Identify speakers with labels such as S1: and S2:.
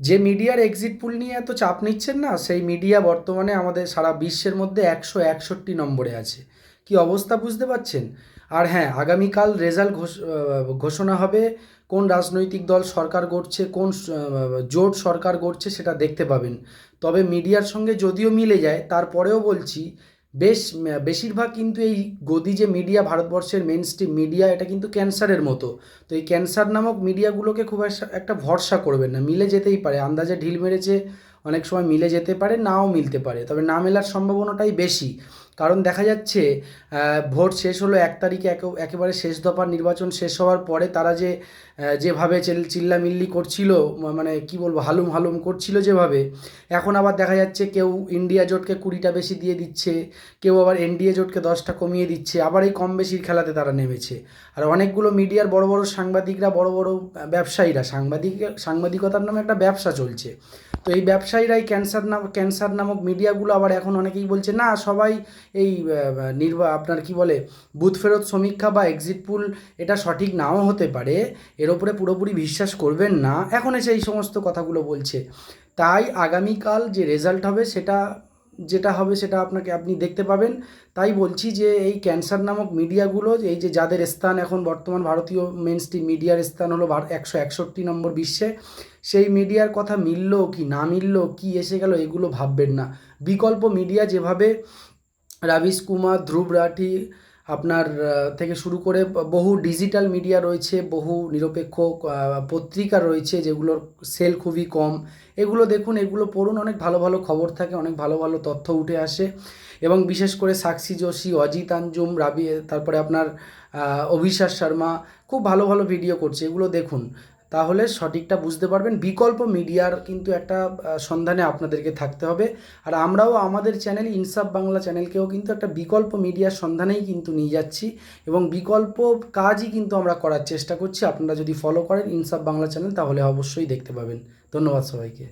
S1: যে মিডিয়ার এক্সিট পুল নিয়ে এত চাপ নিচ্ছেন না, সেই মিডিয়া বর্তমানে আমাদের সারা বিশ্বের মধ্যে একশো একষট্টি নম্বরে আছে। কি অবস্থা বুঝতে পারছেন? আর হ্যাঁ আগামীকাল রেজাল্ট ঘোষণা হবে, কোন রাজনৈতিক দল সরকার গড়ছে, কোন জোট সরকার গড়ছে সেটা দেখতে পাবেন। তবে মিডিয়ার সঙ্গে যদিও মিলে যায়, তারপরেও বলছি বেশ, বেশিরভাগ কিন্তু এই গদি যে মিডিয়া ভারতবর্ষের মেন স্ট্রিম মিডিয়া এটা কিন্তু ক্যান্সারের মতো। তো এই ক্যান্সার নামক মিডিয়াগুলোকে খুব একটা- ভরসা করবেন না। মিলে যেতেই পারে। আন্দাজে ঢিল মেরেছে, অনেক সময় মিলে যেতে পারে, নাও মিলতে পারে। তবে না মেলার সম্ভাবনাটাই বেশি। কারণ দেখা যাচ্ছে ভোট শেষ হলো এক তারিখে একে- একেবারে শেষ দফার নির্বাচন শেষ হওয়ার পরে তারা যে যেভাবে চিল- চিল্লামিল্লি করছিল মানে কি বলব, হালুম হালুম করছিল যেভাবে, এখন আবার দেখা যাচ্ছে কেউ ইন্ডিয়া জোটকে কুড়িটা বেশি দিয়ে দিচ্ছে, কেউ আবার এনডিএ জোটকে দশটা কমিয়ে দিচ্ছে, আবার এই কম বেশির খেলাতে তারা নেমেছে। আর অনেকগুলো মিডিয়ার বড় বড় সাংবাদিকরা, বড় বড় ব্যবসায়ীরা, সাংবাদিক, সাংবাদিকতার নামে একটা ব্যবসা চলছে। তো এই ব্যবসায়ীরাই ক্যান্সার নাম, ক্যান্সার নামক মিডিয়াগুলো আবার এখন অনেকেই বলছে, না, সবাই এই নির্বা, আপনার কি বলে, বুথ ফেরত সমীক্ষা বা এক্সিট পুল এটা সঠিক নাও হতে পারে, এর ওপরে পুরোপুরি বিশ্বাস করবেন না। এখন এসে এই সমস্ত কথাগুলো বলছে। তাই আগামীকাল যে রেজাল্ট হবে সেটা, যেটা হবে সেটা আপনাকে আপনি দেখতে পাবেন। তাই বলছি যে এই ক্যান্সার নামক মিডিয়াগুলো এই যে যাদের স্থান এখন বর্তমান ভারতীয় মেন স্ট্রিম মিডিয়ার স্থান হলো একশো একষট্টি নম্বর বিশ্বে, সেই মিডিয়ার কথা মিললো কি না মিললো, কি এসে গেল এগুলো ভাববেন না। বিকল্প মিডিয়া যেভাবে রাবিশ কুমার ধ্রুব রাঠি আপনার থেকে শুরু করে বহু ডিজিটাল মিডিয়া রয়েছে বহু নিরপেক্ষ পত্রিকা রয়েছে যেগুলোর সেল খুবই কম। এগুলো দেখুন এগুলো পড়ুন অনেক ভালো ভালো খবর থাকে অনেক ভালো ভালো তথ্য উঠে আসে। এবং বিশেষ করে সাক্ষী যোশী অজিত আঞ্জুম রাবি তারপরে আপনার আহ, অভিশ্বাস শর্মা খুব ভালো ভালো ভিডিও করছে। এগুলো দেখুন। তাহলে সঠিকটা বুঝতে পারবেন। বিকল্প মিডিয়ার কিন্তু একটা সন্ধানে আপনাদেরকে থাকতে হবে। আর আমরাও আমাদের চ্যানেল ইনসাফ বাংলা চ্যানেলকেও কিন্তু একটা বিকল্প মিডিয়ার সন্ধানেই কিন্তু নিয়ে যাচ্ছি এবং বিকল্প কাজই কিন্তু আমরা করার চেষ্টা করছি। আপনারা যদি ফলো করেন ইনসাফ বাংলা চ্যানেল, তাহলে অবশ্যই দেখতে পাবেন। ধন্যবাদ সবাইকে।